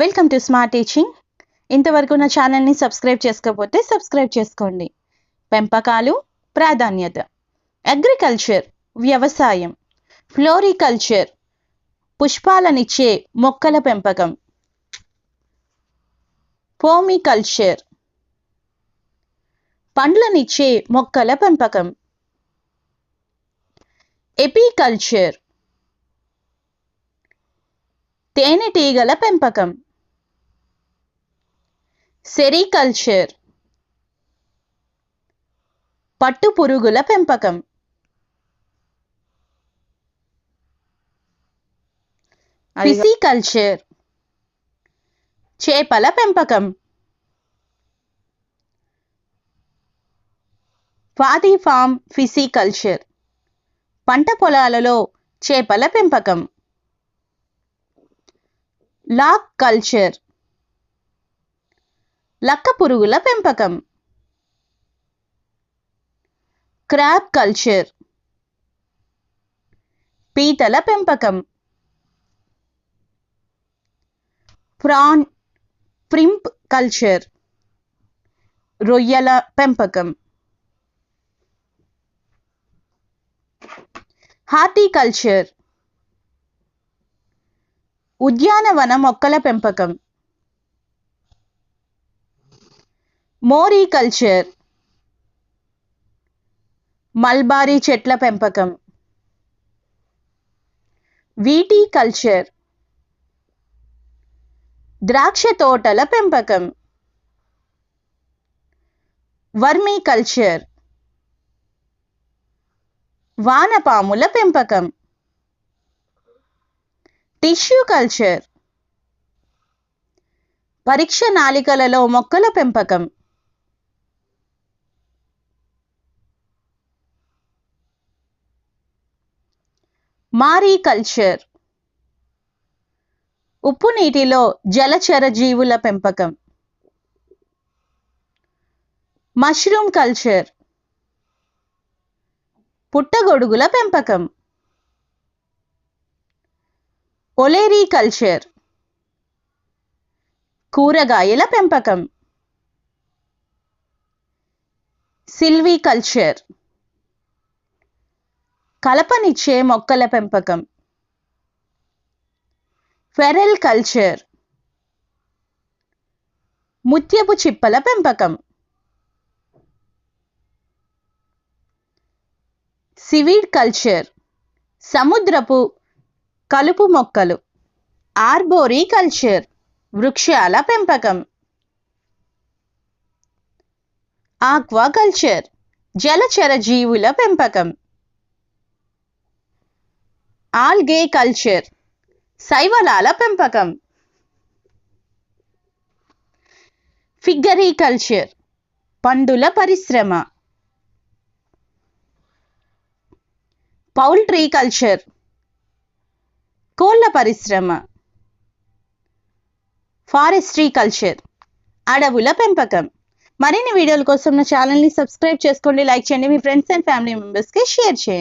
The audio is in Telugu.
వెల్కమ్ టు స్మార్ట్ టీచింగ్ ఇంతవరకు నా ఛానల్ని సబ్స్క్రైబ్ చేసుకోకపోతే సబ్స్క్రైబ్ చేసుకోండి. పెంపకాలు ప్రాధాన్యత. అగ్రికల్చర్ వ్యవసాయం. ఫ్లోరికల్చర్ పుష్పాలనిచ్చే మొక్కల పెంపకం. పోమికల్చర్ పండ్లనిచ్చే మొక్కల పెంపకం. ఎపికల్చర్ తేనెటీగల పెంపకం. సెరికల్చర్. పట్టు పురుగుల పెంపకం ఫిసికల్చర్. చేపల పెంపకం. Paddy farm pisciculture. పంట పొలాలలో చేపల పెంపకం. Lac culture. లక్క పురుగుల పెంపకం. Crop culture. పీతల పెంపకం. Prawn shrimp culture. రొయ్యల పెంపకం. హార్టికల్చర్. ఉద్యానవన మొక్కల పెంపకం. మోరీకల్చర్ మల్బారీ చెట్ల పెంపకం. వీటికల్చర్ ద్రాక్ష తోటల పెంపకం. Vermiculture. వానపాముల పెంపకం. Tissue culture. పరీక్ష నాలికలలో మొక్కల పెంపకం. మారీకల్చర్ ఉప్పు నీటిలో జలచర జీవుల పెంపకం. Mushroom culture. పుట్టగొడుగుల పెంపకం. Olericulture. కూరగాయల పెంపకం. Silviculture. కలపనిచ్చే మొక్కల పెంపకం. Pearl culture. ముత్యపు చిప్పల పెంపకం. Seaweed culture. సముద్రపు కలుపు మొక్కలు. Arboriculture. వృక్షాల పెంపకం. ఆక్వాకల్చర్. జలచర జీవుల పెంపకం. Algae culture. శైవలాల పెంపకం. ఫిగ్గరీ కల్చర్. పండుల పరిశ్రమ. Poultry culture. కోళ్ళ పరిశ్రమ. Forestry culture. అడవుల పెంపకం. మరిన్ని వీడియోల కోసం నా ఛానల్ని సబ్స్క్రైబ్ చేసుకోండి లైక్ చేయండి మీ ఫ్రెండ్స్ అండ్ ఫ్యామిలీ మెంబర్స్కి షేర్ చేయండి.